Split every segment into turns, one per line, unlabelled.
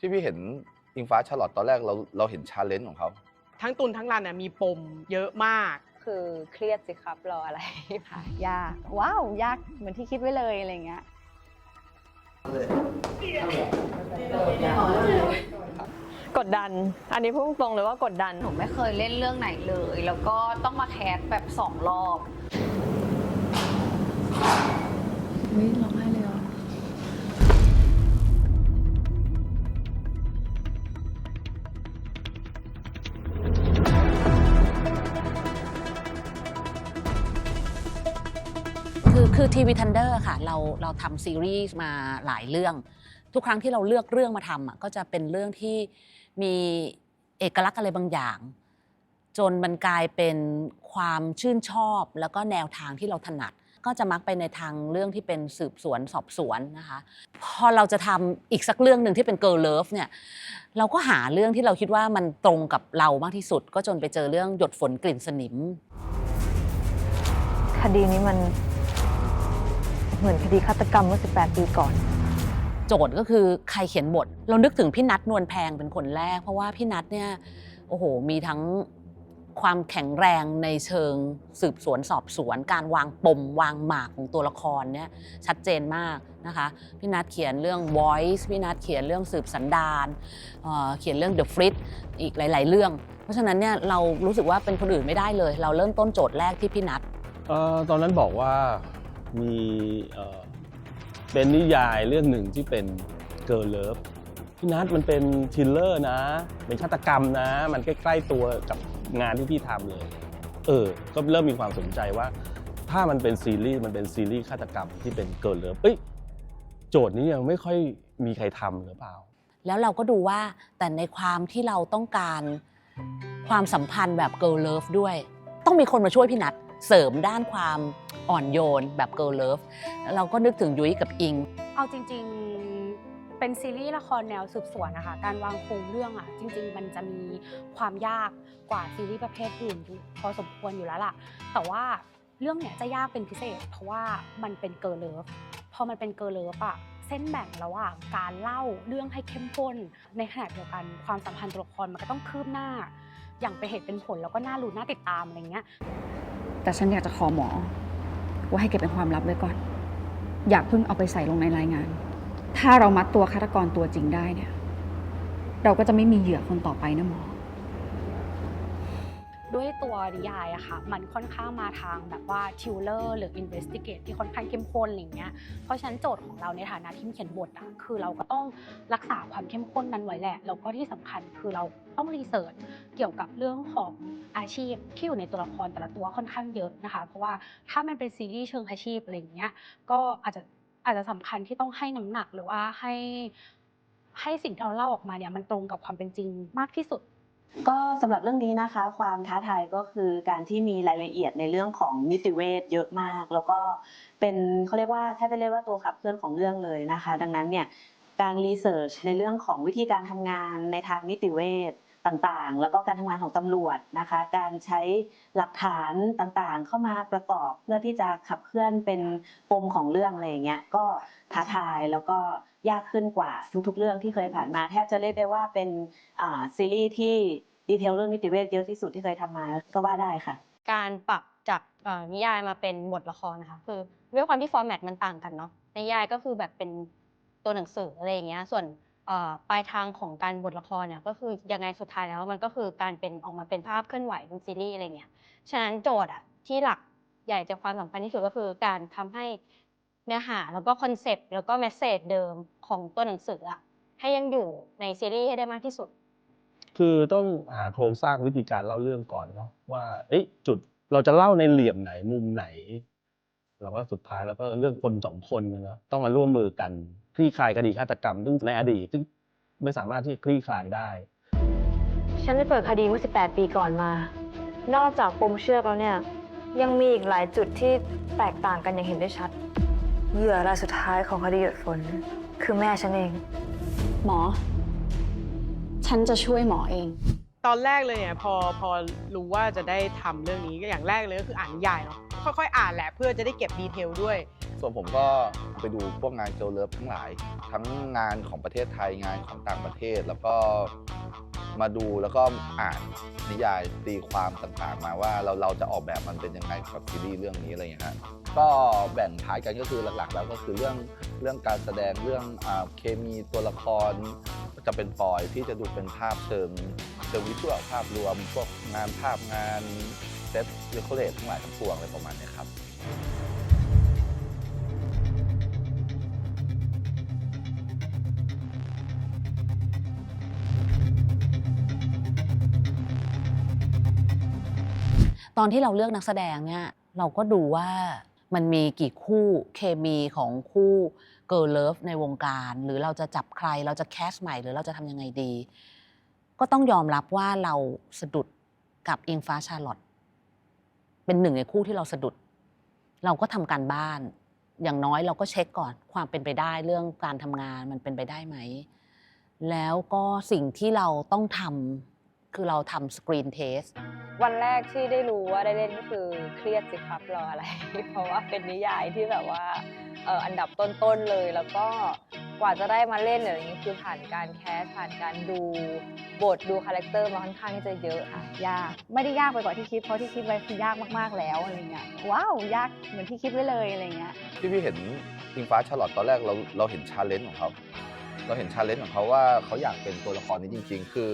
ที่พี่เห็นอิงฟ้าชาลอตตอนแรกเราเราเห็นชาเลนจ์ของเขา
ทั้งตุนทั้งรันเนี่ยมีปมเยอะมาก
คือเครียดสิครับรออะไร
ค่ะยากว้าวยากเหมือนที่คิดไว้เลยอะไรเงี้ย
กดดัน อันนี้พูดตรงๆเลยว่ากดดัน
หนูไม่เคยเล่นเรื่องไหนเลย แล้วก็ต้องมาแคสแบบสองรอบ
วิร้องไห้
คือทีวีทันเดอร์ค่ะเราเราทำซีรีส์มาหลายเรื่อง ทุกครั้งที่เราเลือกเรื่องมาทำอะก็จะเป็นเรื่องที่มีเอกลักษณ์อะไรบางอย่าง จนมันกลายเป็นความชื่นชอบ แล้วก็แนวทางที่เราถนัด ก็จะมักไปในทางเรื่องที่เป็นสืบสวนสอบสวนนะคะ พอเราจะทำอีกสักเรื่องหนึ่งที่เป็น Girl Love เนี่ยเราก็หาเรื่องที่เราคิดว่ามันตรงกับเรามากที่สุด ก็จนไปเจอเรื่องหยดฝนกลิ่นสนิม
คดีนี้มัน เหมือนคดีฆาตกรรมเมื่อ 18 ปีก่อน
โจทย์ก็คือใครเขียนบท เรานึกถึงพี่นัทนวลแพงเป็นคนแรก เพราะว่าพี่นัทเนี่ยโอ้โหมีทั้งความแข็งแรงในเชิงสืบสวนสอบสวน การวางปมวางหมากของตัวละครเนี่ยชัดเจนมากนะคะพี่นัทเขียนเรื่อง voice พี่นัทเขียนเรื่องสืบสันดานเอ่อเขียนเรื่อง the frit อีกหลาย ๆ เรื่อง เพราะฉะนั้นเนี่ยเรารู้สึกว่าเป็นคนอื่นไม่ได้เลย เราเริ่มต้นโจทย์แรกที่พี่นัท
เอ่อตอนนั้นบอกว่า มีเป็นนิยายเรื่องหนึ่งที่เป็นเกิร์ลเลิฟพี่นัทมันเป็นทิลเลอร์นะ เป็นฆาตกรรมนะ มันใกล้ ๆตัวกับงานที่พี่ทำเลย เออ ก็เริ่มมีความสนใจว่า ถ้ามันเป็นซีรีส์มันเป็นซีรีส์ฆาตกรรมที่เป็นเกิร์ลเลิฟเอ้ยโจทย์นี้ยังไม่ค่อยมีใครทำหรือเปล่า
แล้วเราก็ดูว่าแต่ในความที่เราต้องการความสัมพันธ์แบบ girl love ด้วย ต้องมีคนมาช่วยพี่นัท เสริมด้านความอ่อนโยนแบบ girl love แล้วเราก็นึกถึงยุ้ยกับอิง
เอาจริงๆ เป็นซีรีส์ละครแนวสืบสวนนะคะ การวางโครงเรื่องอะ จริง ๆ มันจะมีความยากกว่าซีรีส์ประเภทอื่นอยู่พอสมควรอยู่แล้วล่ะ แต่ว่าเรื่องเนี้ยจะยากเป็นพิเศษ เพราะว่ามันเป็นเกิร์ลเลิฟพอมันเป็นเกิร์ลเลิฟอะเส้นแบ่งระหว่างการเล่าเรื่องให้เข้มข้น ในขณะเดียวกันความสัมพันธ์ตัวละครมันก็ต้องคืบหน้า อย่างเป็นเหตุเป็นผลแล้วก็น่ารู้น่าติดตามอะไรเงี้ย
แต่ฉันอยากจะขอหมอ ว่าให้เก็บเป็นความลับไว้ก่อน อยากเพิ่งเอาไปใส่ลงในรายงาน ถ้าเรามัดตัวฆาตกรตัวจริงได้เนี่ย เราก็จะไม่มีเหยื่อคนต่อไปนะหมอ
ด้วยตัวนิยายอะค่ะมันค่อนข้างมาทางแบบว่าทิวเลอร์หรืออินเวสติเกตที่ค่อนข้างเข้มข้นอะไรเงี้ยเพราะฉะนั้นโจทย์ของเราในฐานะที่เขียนบทอะคือเราก็ต้องรักษาความเข้มข้นนั้นไว้แหละแล้วก็ที่สำคัญคือเราต้องรีเสิร์ชเกี่ยวกับเรื่องของอาชีพที่อยู่ในตัวละครแต่ละตัวค่อนข้างเยอะนะคะ เพราะว่าถ้ามันเป็นซีรีส์เชิงอาชีพอะไรเงี้ยก็อาจจะอาจจะสำคัญที่ต้องให้น้ำหนักหรือว่าให้ให้สิ่งที่เราเล่าออกมาเนี่ยมันตรงกับความเป็นจริงมากที่สุด
ก็สำหรับเรื่องนี้นะคะ ความท้าทายก็คือการที่มีรายละเอียดในเรื่องของนิติเวชเยอะมาก แล้วก็เป็นเขาเรียกว่าแทบจะเรียกว่าตัวขับเคลื่อนของเรื่องเลยนะคะ ดังนั้นเนี่ยการรีเสิร์ชในเรื่องของวิธีการทำงานในทางนิติเวช ต่างๆ แล้วก็การทำงานของตำรวจนะคะ การใช้หลักฐานต่างๆ เข้ามาประกอบเพื่อที่จะขับเคลื่อนเป็นปมของเรื่องอะไรอย่างเงี้ยก็ท้าทายแล้วก็ยากขึ้นกว่าทุกๆ เรื่องที่เคยผ่านมาแทบจะเรียกได้ว่าเป็นซีรีส์ที่ดีเทลเรื่องนิติเวชเยอะที่สุดที่เคยทำมาก็ว่าได้ค่ะ
การปรับจากนิยายมาเป็นบทละครนะคะคือด้วยความที่ฟอร์แมตมันต่างกันเนาะนิยายก็คือแบบเป็นตัวหนังสืออะไรอย่างเงี้ยส่วน ปลายทางของการบทละครเนี่ยก็คือยังไงสุดท้ายแล้วมันก็คือการเป็นออกมาเป็นภาพเคลื่อนไหวเป็นซีรีส์อะไรเงี้ยฉะนั้นโจทย์อะที่หลักใหญ่ใจความสำคัญที่สุดก็คือการทำให้เนื้อหาแล้วก็คอนเซปต์แล้วก็เมสเซจเดิมของตัวหนังสืออะให้ยังอยู่ในซีรีส์ให้ได้มากที่สุด
คือต้องหาโครงสร้างวิธีการเล่าเรื่องก่อนเนาะว่าเอ๊ะจุดเราจะเล่าในเหลี่ยมไหนมุมไหน เราก็สุดท้ายแล้วก็เรื่องคนสองคนเนาะต้องมาร่วมมือกันคลี่คลายคดีฆาตกรรมซึ่งในอดีตซึ่งไม่สามารถที่คลี่คลายได้
ฉันได้เปิดคดีเมื่อ 18 ปีก่อนมา นอกจากปมเชือกแล้วเนี่ย ยังมีอีกหลายจุดที่แตกต่างกันอย่างเห็นได้ชัด เหยื่อรายสุดท้ายของคดีหยดฝน คือแม่ฉันเอง
หมอ ฉันจะช่วยหมอเอง
ตอนแรกเลยเนี่ยพอพอรู้ว่าจะได้ทำเรื่องนี้ก็อย่างแรกเลยก็คืออ่านนิยายเนาะค่อยๆ อ่านแหละเพื่อจะได้เก็บดีเทลด้วย
ส่วนผมก็ไปดูพวกงานเกลเลิฟทั้งหลาย ทั้งงานของประเทศไทยงานของต่างประเทศแล้วก็มาดูแล้วก็อ่านนิยายตีความต่างๆ มาว่าเราเราจะออกแบบมันเป็นยังไงกับซีรีส์เรื่องนี้อะไรอย่างเงี้ยฮะก็แบ่งพาร์ทกันก็คือหลักๆ แล้วก็คือเรื่องเรื่องการแสดงเรื่องอเคมีตัวละครจะเป็นปอยที่จะดูเป็นภาพเชิงเชิงวิชวลภาพรวมพวกงานภาพงานเซตเดคอเรททั้งหลายทั้งปวงอะไรประมาณนี้ครับ
ตอนที่เราเลือกนักแสดงเนี่ยเราก็ดูว่ามันมีกี่คู่เคมีของคู่เกิร์ลเลิฟในวงการ หรือเราจะจับใครเราจะแคสใหม่หรือเราจะทำยังไงดี ก็ต้องยอมรับว่าเราสะดุดกับอิงฟ้าชาร์ลอตเป็นหนึ่งในคู่ที่เราสะดุด เราก็ทำการบ้าน อย่างน้อยเราก็เช็คก่อนความเป็นไปได้เรื่องการทำงานมันเป็นไปได้ไหม แล้วก็สิ่งที่เราต้องทำคือเราทำสกรีนเทส
วันแรกที่ได้รู้ว่าได้เล่นก็คือเครียดสิครับรออะไร เพราะว่าเป็นนิยายที่แบบว่าเอ่ออันดับต้นๆเลยแล้วก็กว่าจะได้มาเล่นอะไรอย่างนี้คือผ่านการแคสผ่านการดูบทดูคาแรคเตอร์มาค่อนข้างที่จะเยอะค่ะ
ยากไม่ได้ยากไปกว่าที่คิดเพราะที่คิดไว้คือยากมากๆแล้วอะไรเงี้ยว้าวยากเหมือนที่คิดไว้เลยอะไรเงี้ย
ที่พี่เห็นอิงฟ้าชาร์ลอตตอนแรกเราเราเห็นชาเลนจ์ของเขาเราเห็นชาเลนจ์ของเขาว่าเขาอยากเป็นตัวละครนี้จริง ๆ คือ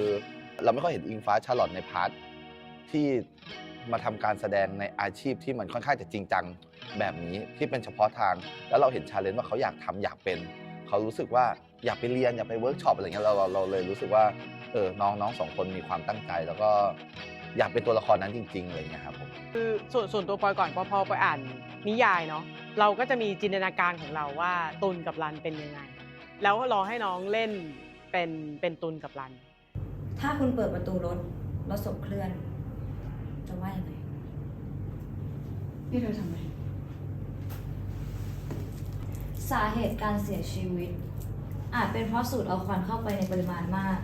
เราไม่ค่อยเห็นอิงฟ้าชาร์ลอตในพาร์ท ที่มาทำการแสดงในอาชีพที่มันค่อนข้างจะจริงจังแบบนี้ที่เป็นเฉพาะทาง แล้วเราเห็นชาเลนจ์ว่าเขาอยากทำอยากเป็น เขารู้สึกว่าอยากไปเรียนอยากไปเวิร์กช็อปอะไรเงี้ยเราเราเราเลยรู้สึกว่าเออน้องน้องสองคนมีความตั้งใจ แล้วก็อยากเป็นตัวละครนั้นจริงๆอะไรเงี้ยครับผม
คือส่วนส่วนตัวปอยก่อนพอพอไปอ่านนิยายเนาะเราก็จะมีจินตนาการของเราว่าตุนกับรันเป็นยังไง แล้วรอให้น้องเล่นเป็นเป็นตุนกับรัน
ถ้าคุณเปิดประตูรถแล้วศพเคลื่อน จะว่ายังไง
นี่เธอทำไม
สาเหตุการเสียชีวิต อาจเป็นเพราะสูดเอาควันเข้าไปในปริมาณมาก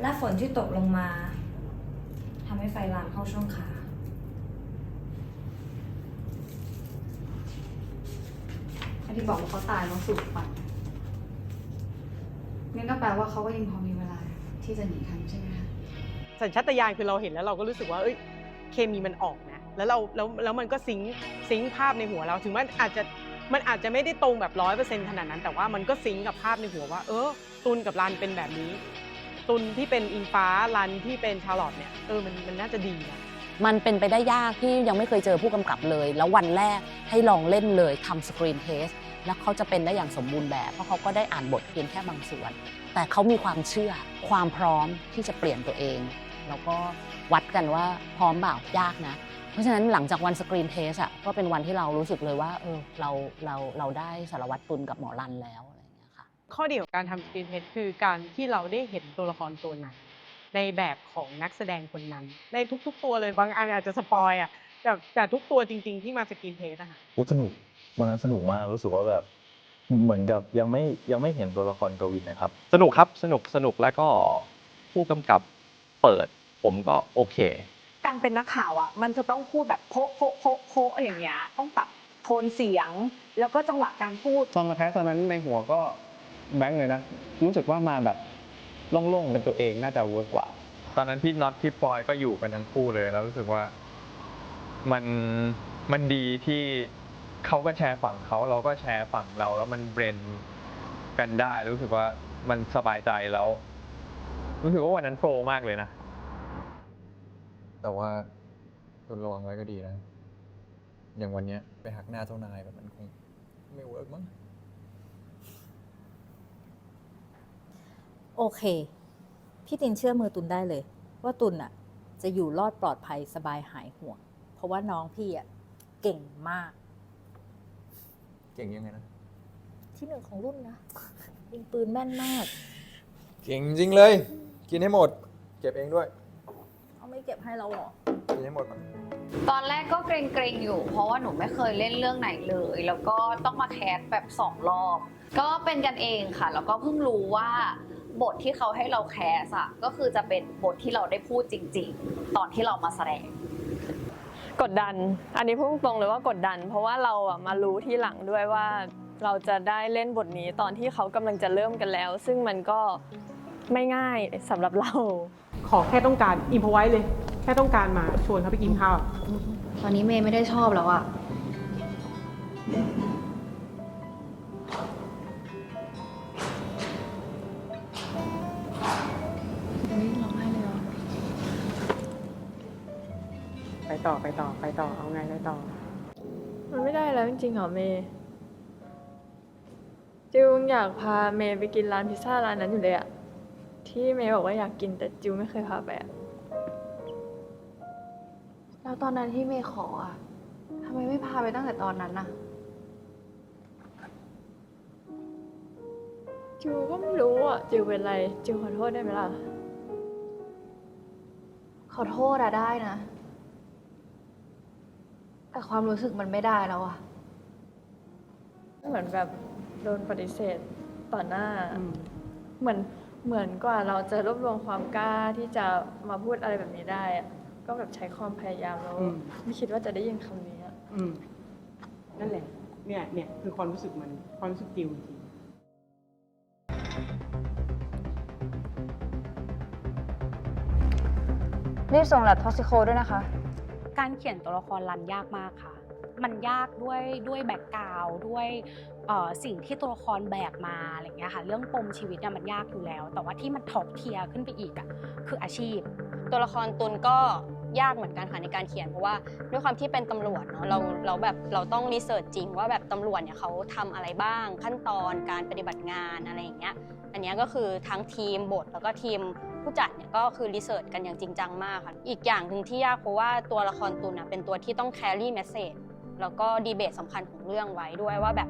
และฝนที่ตกลงมาทำให้ไฟลามเข้าช่องขา
อันที่บอกว่าเขาตายเพราะสูดควันงั้นก็แปลว่าเขาก็ยังพอมีเวลาที่จะหนีทันใช่ไหมคะ
สัญชาตญาณคือเราเห็นแล้วเราก็รู้สึกว่าเอ้ย เคมีมันออกนะแล้วเราแล้วแล้วมันก็ซิงค์ซิงค์ภาพในหัวเราถึงมันอาจจะมันอาจจะไม่ได้ตรงแบบร้อยเปอร์เซ็นต์ขนาดนั้น แต่ว่ามันก็ซิงค์กับภาพในหัวว่า เออตุนกับรันเป็นแบบนี้ ตุนที่เป็นอิงฟ้ารันที่เป็นชาร์ลอตเนี่ยเออมันมันน่าจะดีนะ
มันเป็นไปได้ยากที่ยังไม่เคยเจอผู้กำกับเลย แล้ววันแรกให้ลองเล่นเลยทำสกรีนเทสแล้วเขาจะเป็นได้อย่างสมบูรณ์แบบ เพราะเขาก็ได้อ่านบทเพียงแค่บางส่วน แต่เขามีความเชื่อความพร้อมที่จะเปลี่ยนตัวเอง แล้วก็วัดกันว่าพร้อมเปล่ายากนะ เพราะฉะนั้นหลังจากวันสกรีนเทสอะก็เป็นวันที่เรารู้สึกเลยว่าเออเราเราเราได้สารวัตรตุลกับหมอรันแล้วอะไรอย่างเงี้ยค่ะ
ข้อดีของการทำสกรีนเทสคือการที่เราได้เห็นตัวละครตัวนั้นในแบบของนักแสดงคนนั้น ในทุก ๆ ตัวเลยบางอันอาจจะสปอยอะแต่แต่ทุกตัวจริง ๆ ที่มาสกรีนเทสอะค่ะ
โอ้สนุกวันนั้นสนุกมากรู้สึกว่าแบบเหมือนกับยังไม่ยังไม่เห็นตัวละครกวินนะครับ
สนุกครับสนุกสนุกแล้วก็ผู้กำกับเปิด ผมก็โอเค
การเป็นนักข่าวอะมันจะต้องพูดแบบโพะโพะโพะโพะอย่างเงี้ยต้องปรับโทนเสียง แล้วก็จังหวะการพูด
ตอนมาแคสตอนนั้นในหัวก็แบงค์เลยนะรู้สึกว่ามาแบบโล่งๆเป็นตัวเองน่าจะเวิร์กกว่า
ตอนนั้นพี่น็อตพี่ปอยก็อยู่กันทั้งคู่เลยแล้วรู้สึกว่ามันมันดีที่เขาก็แชร์ฝั่งเขาเราก็แชร์ฝั่งเรา แล้วมันเบรนกันได้รู้สึกว่ามันสบายใจแล้ว รู้สึกว่าวันนั้นโฟลว์มากเลยนะ
แต่ว่าคุณระวังไว้ก็ดีนะ อย่างวันเนี้ยไปหักหน้าเจ้านายแบบมันคง ไม่เวิร์กมั้ง
โอเค พี่ตินเชื่อมือตุนได้เลย ว่าตุนอะจะอยู่รอดปลอดภัยสบายหายห่วง เพราะว่าน้องพี่อะเก่งมาก
เก่งยังไงนะ
ที่หนึ่งของรุ่นนะยิงปืนแม่นมาก
เก่งจริงเลย กินให้หมด เก็บเองด้วย
เอาไม่เก็บให้เราหรอ
กินให้หมดมัน
ตอนแรกก็เกรงๆอยู่ เพราะว่าหนูไม่เคยเล่นเรื่องไหนเลย แล้วก็ต้องมาแคสแบบสองรอบ ก็เป็นกันเองค่ะ แล้วก็เพิ่งรู้ว่าบทที่เขาให้เราแคสอะก็คือจะเป็นบทที่เราได้พูดจริง ๆ ตอนที่เรามาแสดง
กดดัน อันนี้พูดตรงๆเลยว่ากดดัน เพราะว่าเราอะมารู้ที่หลังด้วยว่า เราจะได้เล่นบทนี้ตอนที่เขากำลังจะเริ่มกันแล้ว ซึ่งมันก็ไม่ง่ายสำหรับเรา
ขอแค่ต้องการอิมพอไว้เลย แค่ต้องการมาชวนเขาไปกินข้าว
ตอนนี้เมย์ไม่ได้ชอบแล้วอะ
ไปต่อไปต่อไปต่อเอาไงไปต่อ
มันไม่ได้แล้วจริงๆเหรอเมย์จิวอยากพาเมย์ไปกินร้านพิซซ่าร้านนั้นอยู่เลยอะ ที่เมย์บอกว่าอยากกินแต่จิวไม่เคยพาไปอะ
แล้วตอนนั้นที่เมย์ขออะทำไมไม่พาไปตั้งแต่ตอนนั้นน่ะ
จิวก็ไม่รู้อะจิวเป็นไร จิวขอโทษได้ไหมล่ะ
ขอโทษอะได้นะ แต่ความรู้สึกมันไม่ได้แล้วอะ
เหมือนแบบโดนปฏิเสธต่อหน้า เหมือน เหมือนกว่าเราจะรวบรวมความกล้าที่จะมาพูดอะไรแบบนี้ได้อะก็แบบใช้ความพยายามแล้ว
อืม
ไม่คิดว่าจะได้ยินคำนี้อะ
อืมนั่นแหละ เนี่ยเนี่ยคือความรู้สึกมันความรู้สึกจิวจริง
รีบส่งแลบท็อกซิโคด้วยนะคะ
การเขียนตัวละครรันยากมากค่ะ มันยากด้วยด้วยแบ็กกราวด้วยสิ่งที่ตัวละครแบกมาอะไรเงี้ยค่ะเรื่องปมชีวิตเนี่ยมันยากอยู่แล้ว แต่ว่าที่มันท็อปเทียร์ขึ้นไปอีกอะคืออาชีพ
ตัวละครตุนก็ยากเหมือนกันค่ะในการเขียนเพราะว่าด้วยความที่เป็นตำรวจเนาะเราเราแบบเราต้องรีเสิร์ชจริงว่าแบบตำรวจเนี่ยเขาทำอะไรบ้าง ขั้นตอนการปฏิบัติงานอะไรอย่างเงี้ยอันนี้ก็คือทั้งทีมบทแล้วก็ทีมผู้จัดเนี่ยก็คือรีเสิร์ชกันอย่างจริงจังมากค่ะอีกอย่างหนึ่งที่ยากเพราะว่าตัวละครตุนเป็นตัวที่ต้องแครี่เมสเซจ แล้วก็ดีเบตสำคัญของเรื่องไว้ด้วยว่าแบบ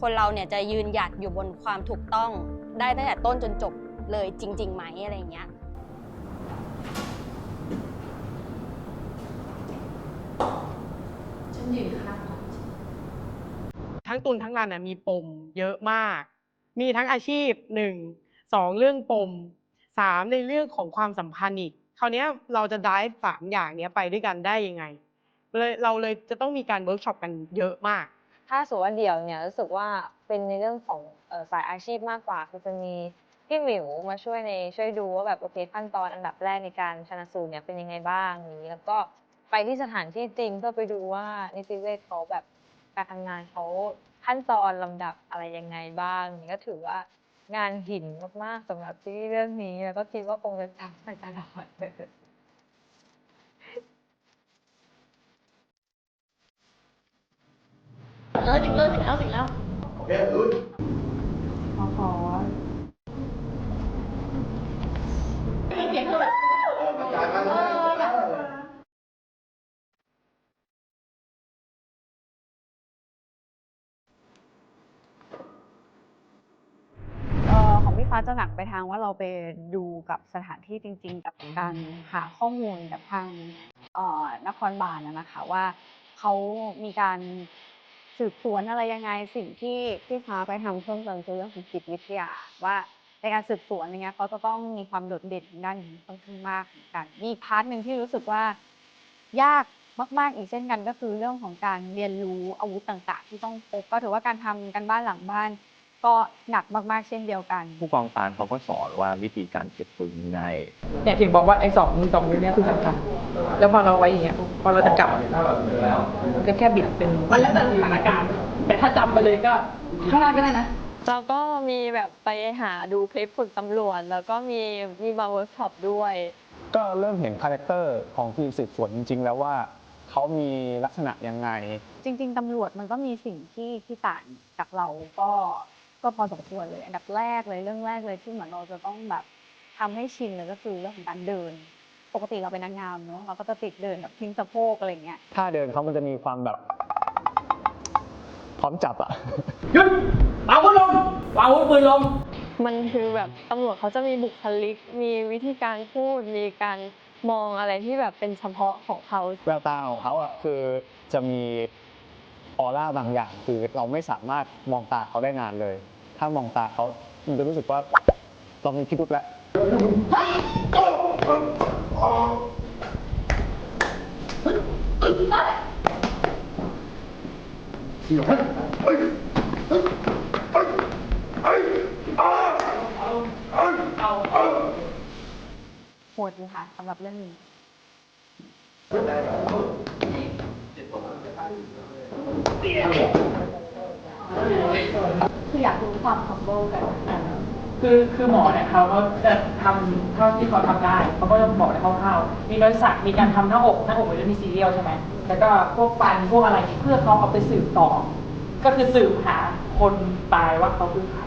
คนเราเนี่ยจะยืนหยัดอยู่บนความถูกต้องได้ตั้งแต่ต้นจนจบเลยจริงๆไหมอะไรเงี้ย
ฉันยืนข้าง
ทั้งตุนทั้งรันน่ะมีปมเยอะมาก มีทั้งอาชีพหนึ่งสองเรื่องปมสามในเรื่องของความสัมพันธ์อีกคราวนี้เราจะได้สามอย่างเนี้ยไปด้วยกันได้ยังไง เลยเราเลยจะต้องมีการเวิร์กช็อปกันเยอะมาก
ถ้าสมมติว่าเดี่ยวเนี่ยรู้สึกว่าเป็นในเรื่องของเอ่อสายอาชีพมากกว่าคือจะมีพี่หมิวมาช่วยในช่วยดูว่าแบบโอเคขั้นตอนอันดับแรกในการชันสูตรเนี่ยเป็นยังไงบ้างอย่างนี้แล้วก็ไปที่สถานที่จริงเพื่อไปดูว่านิติเวชเขาแบบการทำงานเขาขั้นตอนลำดับอะไรยังไงบ้างนี่ก็ถือว่างานหินมากๆสำหรับที่เรื่องนี้แล้วก็คิดว่าคงจะจำไปตลอดเลย
ออถึงเออถึงแล้วถึงแล้ว
ขอขอ
เสียงคือแบบเออแบบ
เอ่อของพี่ฟ้าจะหนักไปทางว่าเราไปดูกับสถานที่จริงๆกับการหาข้อมูลกับทางนครบาลนนะคะว่าเขามีการ สืบสวนอะไรยังไงสิ่งที่ที่ฟ้าไปทำเพิ่มเติมคือเรื่องของจิตวิทยาว่าในการสืบสวนอย่างเงี้ยเขาจะต้องมีความโดดเด่นด้านนี้ค่อนข้างมากเหมือนกันมีพาร์ทหนึ่งที่รู้สึกว่า ยากมาก ๆ อีกเช่นกันก็คือเรื่องของการเรียนรู้อาวุธต่าง ๆ ที่ต้องพกก็ถือว่าการทำกันบ้านหลังบ้าน ก็หนักมากๆเช่นเดียวกัน
ผู้กองปานเขาก็สอนว่าวิธีการเก็บปืนยังไง
เนี่ยถึงบอกว่าไอ้สองสองนิ้วเนี้คือสำคัญแล้วพอเราไว้อย่างเงี้ยพอเราจะกลับมันก็แค่บิดเป็นมันแล้วแต่สถานการณ์แต่ถ้าจำไปเลยก็ข้างล่างก็ได้นะ
เราก็มีแบบไปหาดูคลิปฝึกตำรวจ แล้วก็มีมีมาเวิร์กช็อปด้วย
ก็เริ่มเห็นคาแรคเตอร์ของทีมสืบสวนจริง ๆ แล้วว่าเขามีลักษณะยังไง
จริง ๆตำรวจมันก็มีสิ่งที่ที่ต่างจากเราก็ ก็พอสมควรเลย อันดับแรกเลยเรื่องแรกเลยที่เหมือนเราจะต้องแบบทำให้ชินเลยก็คือเรื่องของการเดิน ปกติเราเป็นนางงามเนาะเราก็จะติดเดินแบบทิ้งสะโพกอะไรอย่างเงี้ย
ถ้าเดินเขามันจะมีความแบบ พร้อมจับอะ
เอาปืนลงเอาปืนลงมันคือแบบตำรวจเขาจะมีบุคลิก มีวิธีการพูดมีการมองอะไรที่แบบเป็นเฉพาะของเขา
แววตาของเขาอะคือจะมีออร่าบางอย่าง คือเราไม่สามารถมองตาเขาได้นานเลย ถ้ามองตาเขามันจะรู้สึกว่าเรามีพิรุธแล้ว
ตา
โหดอยู่ค่ะสำหรับเรื่องนี้
คืออยากรู้ความคอมโบกันคือคือหมอเนี่ยเขาก็จะทำเท่าที่เขาทำได้เขาก็จะบอกในคร่าวๆมีรอยสักมีการทำหน้าอกหน้าอกเป็นเรื่องมีซีเรียลใช่ไหมแล้วก็พวกฟันพวกอะไรเพื่อเขาเอาไปสืบต่อ ก็คือสืบหาคนตายว่าเขาคือใคร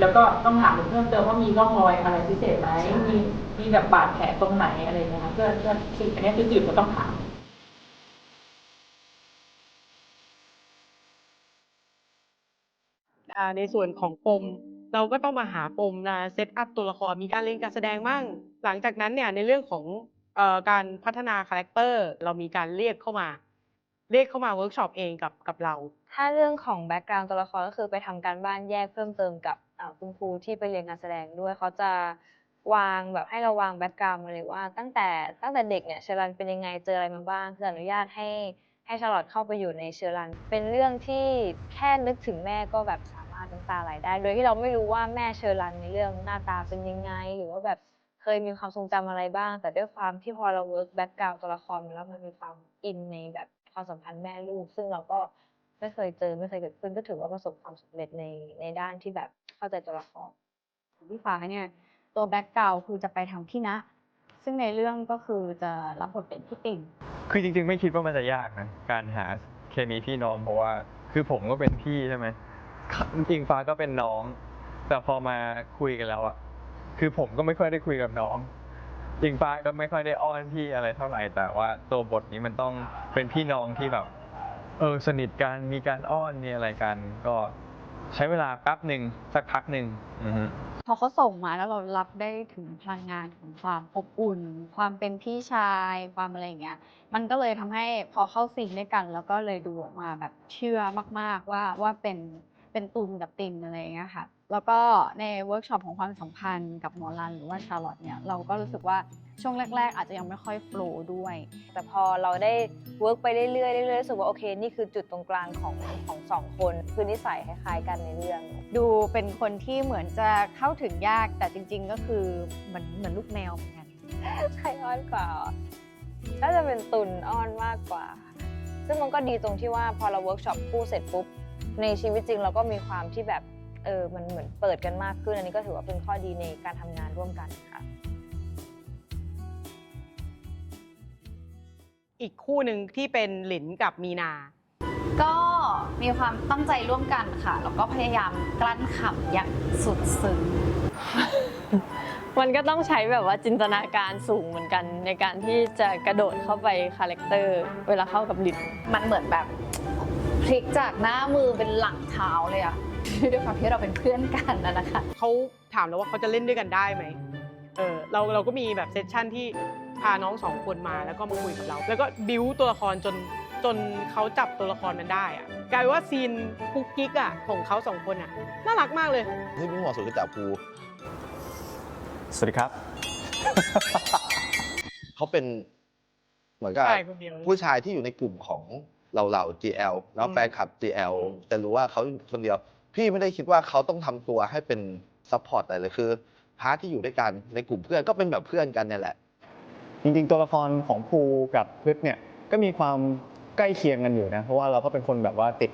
แล้วก็ต้องถามเพิ่มเติมว่ามีร่องรอยอะไรพิเศษไหมมีมีแบบบาดแผลตรงไหนอะไรเงี้ยค่ะเพื่อเพื่อสืบอันนี้คือสืบก็ต้องถาม
ในส่วนของปมเราก็ต้องมาหาปมนะเซตอัพตัวละครมีการเรียนการแสดงบ้างหลังจากนั้นเนี่ยในเรื่องของอการพัฒนาคาแรคเตอร์เรามีการเรียกเข้ามา เรียกเข้ามาเวิร์กช็อปเองกับกับเรา
ถ้าเรื่องของแบ็กกราวด์ตัวละครก็คือไปทำการบ้านแยกเพิ่มเติมกับคุณครูที่ไปเรียนการแสดงด้วยเขาจะวางแบบให้เราวางแบ็กกราวด์มาเลยว่าตั้งแต่ตั้งแต่เด็กเนี่ยเชอรันเป็นยังไงเจออะไรมาบ้างคืออนุญาตให้ให้ชาลอตเข้าไปอยู่ในเชอรันเป็นเรื่องที่แค่นึกถึงแม่ก็แบบามารถน้ำตาไหลได้ โดยที่เราไม่รู้ว่าแม่เชอรันในเรื่องหน้าตาเป็นยังไง หรือว่าแบบเคยมีความทรงจำอะไรบ้าง แต่ด้วยความที่พอเราเวิร์กแบ็กกราวด์ตัวละครมาแล้วมันมีความอินในแบบความสัมพันธ์แม่ลูก ซึ่งเราก็ไม่เคยเจอไม่เคยเกิดขึ้นก็ถือว่าประสบความสำเร็จในในด้านที่แบบเข้าใจตัวละคร
ของพี่ฟ้าเนี่ยตัวแบ็กกราวคือจะไปทางพี่นะ ซึ่งในเรื่องก็คือจะรับบทเป็นพี่ติ่ง
คือจริงๆ ไม่คิดว่ามันจะยากนะการหาเคมีพี่น้องเพราะว่า คือผมก็เป็นพี่ใช่ไหม จริงๆฟ้าก็เป็นน้อง แต่พอมาคุยกันแล้วอะคือผมก็ไม่ค่อยได้คุยกับน้องจริงฟ้าก็ไม่ค่อยได้อ้อนพี่อะไรเท่าไหร่แต่ว่าตัวบทนี้มันต้องเป็นพี่น้องที่แบบ เออสนิทกันมีการอ้อนมีอะไรกัน ก็ใช้เวลาแป๊บหนึ่งสักพักหนึ่งอือฮึ
พอเขาส่งมาแล้วเรารับได้ถึงพลังงานของความอบอุ่น ความเป็นพี่ชายความอะไรอย่างเงี้ย มันก็เลยทำให้พอเข้าซีนด้วยกัน แล้วก็เลยดูออกมาแบบเชื่อมาก ๆ ว่าว่าเป็น เป็นตุนกับตินอะไรอย่างเงี้ยค่ะ แล้วก็ในเวิร์กช็อปของความสัมพันธ์กับหมอรันหรือว่าชาร์ลอตเนี่ยเราก็รู้สึกว่าช่วงแรก ๆ อาจจะยังไม่ค่อยโฟล์ด้วย
แต่พอเราได้เวิร์กไปเรื่อยๆเรื่อยๆรู้สึกว่าโอเคนี่คือจุดตรงกลางของของสองคนคือนิสัยคล้ายๆกันในเรื่อง
ดูเป็นคนที่เหมือนจะเข้าถึงยากแต่จริง ๆ ก็คือเหมือนเหมือนลูกแมวเหมือนกัน
ใครอ้อนกว่าน่าจะเป็นตุนอ้อนมากกว่า ซึ่งมันก็ดีตรงที่ว่าพอเราเวิร์กช็อปคู่เสร็จปุ๊บ ในชีวิตจริงเราก็มีความที่แบบเออมันเหมือนเปิดกันมากขึ้น อันนี้ก็ถือว่าเป็นข้อดีในการทำงานร่วมกันค่ะ
อีกคู่หนึ่งที่เป็นหลินกับมีนา
ก็มีความตั้งใจร่วมกันค่ะ แล้วก็พยายามกลั้นขำอย่างสุดซึ้ง
มันก็ต้องใช้แบบว่าจินตนาการสูงเหมือนกัน ในการที่จะกระโดดเข้าไปคาแรคเตอร์เวลาเข้ากับลิน
มันเหมือนแบบ พลิกจากหน้ามือเป็นหลังเท้าเลยอะด้วยความที่เราเป็นเพื่อนกันนะนะคะ
เขาถามเราว่าเขาจะเล่นด้วยกันได้ไหมเออเราเราก็มีแบบเซสชั่นที่พาน้องสองคนมาแล้วก็มาคุยกับเรา แล้วก็บิวตัวละครจนจนเขาจับตัวละครมันได้อะกลายเป็นว่าซีนกุ๊กกิ๊กอะของเขาสองคนอะน่ารักมากเลย
ที่พี่ห่วงสุดคือจ่าภู
สวัสดีครับ
เขาเป็นเหมือนกับ
ใช่คนเดียว
ผู้ชายที่อยู่ในกลุ่มของ เราเรา GL แล้ว
อืม
แฟนคลับ GL จะรู้ว่าเขาคนเดียว พี่ไม่ได้คิดว่าเขาต้องทำตัวให้เป็นซัพพอร์ตอะไรเลยคือพาร์ทที่อยู่ด้วยกันในกลุ่มเพื่อนก็เป็นแบบเพื่อนกันเนี่ยแหละ
จริงๆ ตัวละครของภูกับพฤกษ์เนี่ยก็มีความใกล้เคียงกันอยู่นะเพราะว่าเราก็เป็นคนแบบว่าติด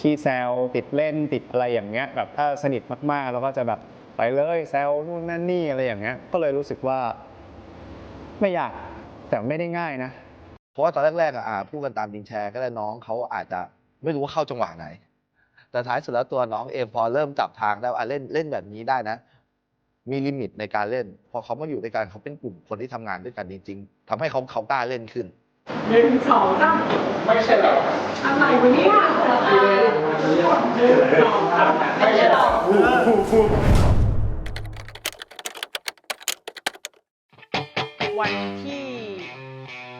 ขี้แซวติดเล่นติดอะไรอย่างเงี้ยแบบถ้าสนิทมากๆเราก็จะแบบไปเลยแซวนู่นนั่นนี่อะไรอย่างเงี้ย ก็เลยรู้สึกว่า ไม่อยากแต่ไม่ได้ง่ายนะ
เพราะว่าตอนแรกๆอะอ่าพูดกันตามจริงแชร์ก็ได้น้องเขาอาจจะไม่รู้ว่าเข้าจังหวะไหน แต่ท้ายสุดแล้วตัวน้องเองพอเริ่มจับทางได้ว่าอะเล่นเล่นแบบนี้ได้นะ มีลิมิตในการเล่น พอเขามาอยู่ด้วยกันเขาเป็นกลุ่มคนที่ทำงานด้วยกันจริงๆทำให้เขาเขากล้าเล่นขึ้น
หนึ่งสองสามไม่ใช่หรออะไรวะเนี่ยหนึ่งสองสามไม่ใช่หรอ
วัน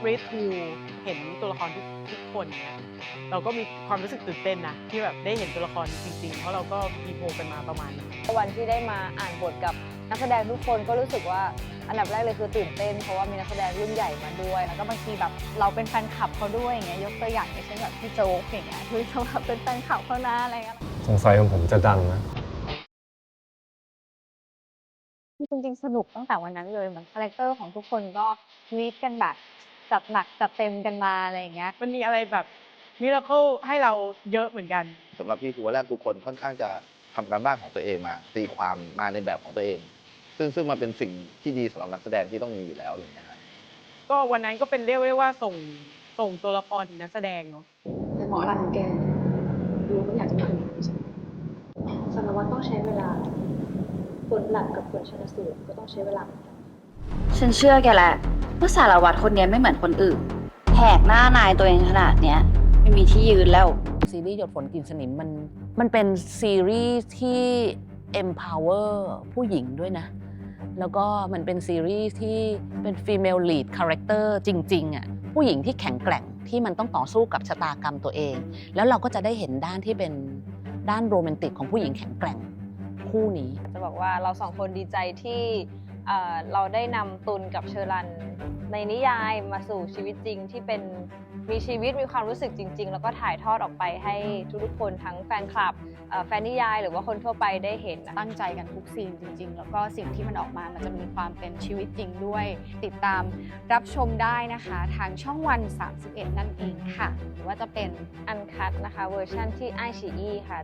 ที่ Read to เห็นตัวละครทุกทุกคนเนี่ยเราก็มีความรู้สึกตื่นเต้นนะ ที่แบบได้เห็นตัวละครจริง ๆ เพราะเราก็มีโพลกันมาประมาณนึง
วันที่ได้มาอ่านบทกับนักแสดงทุกคนก็รู้สึกว่าอันดับแรกเลยคือตื่นเต้น เพราะว่ามีนักแสดงรุ่นใหญ่มาด้วย แล้วก็บางทีแบบเราเป็นแฟนคลับเขาด้วยอย่างเงี้ยยกตัวอย่างอย่างเช่นแบบพี่โจ๊กอย่างเงี้ยคือเราแบบเป็นแฟนคลับเขานะอะไรเงี้ย
สงสัยของผมจะดังนะ
จริงๆสนุกตั้งแต่วันนั้นเลยเหมือนคาแรคเตอร์ของทุกคนก็วีดกันแบบ จัดหนักจัดเต็มกันมาอะไรอย่างเงี้ย
มันมีอะไรแบบมิราเคิลให้เราเยอะเหมือนกัน
สำหรับพี่คือว่าแรกทุกคนค่อนข้างจะทำการบ้านของตัวเองมา ตีความมาในแบบของตัวเอง ซึ่งซึ่งมันเป็นสิ่งที่ดีสำหรับนักแสดงที่ต้องมีอยู่แล้วอะไรอย่างเงี้ยครับ
ก็วันนั้นก็เป็นเรียกได้ว่าส่งส่งตัวละครถึงนักแสดงเนาะ
แต่หมอรันแกรู้ว่าอยากจะมาทำอย่างนี้ใช่ไหมสารวัตรต้องใช้เวลาผลหลักกับผลชนสูตรก็ต้องใช้เวลาเหมือนกัน
ฉันเชื่อแกแหละว่าสารวัตรคนเนี้ยไม่เหมือนคนอื่นแหกหน้านายตัวเองขนาดเนี้ยไม่มีที่ยืนแล้ว
ซีรีส์หยดฝนกลินสนิมมันมันเป็นซีรีส์ที่ empower ผู้หญิงด้วยนะ แล้วก็มันเป็นซีรีส์ที่เป็น female lead character จริง ๆอะผู้หญิงที่แข็งแกร่งที่มันต้องต่อสู้กับชะตากรรมตัวเอง แล้วเราก็จะได้เห็นด้านที่เป็นด้านโรแมนติกของผู้หญิงแข็งแกร่งคู่นี้
จะบอกว่าเราสองคนดีใจที่ เอ่อเราได้นำตุลกับเชอรัน ในนิยายมาสู่ชีวิตจริงที่เป็นมีชีวิตมีความรู้สึกจริง ๆ แล้วก็ถ่ายทอดออกไปให้ทุกๆคนทั้งแฟนคลับเอ่อแฟนนิยาย หรือว่าคนทั่วไปได้เห็น
ตั้งใจกันทุกซีนจริง ๆ แล้วก็สิ่งที่มันออกมามันจะมีความเป็นชีวิตจริงด้วย ติดตามรับชมได้นะคะ ทางช่องวัน 31 นั่นเองค่ะ หรือว่าจะเป็น
อันคัดนะคะเวอร์ชันที่ไอชีอีค่ะ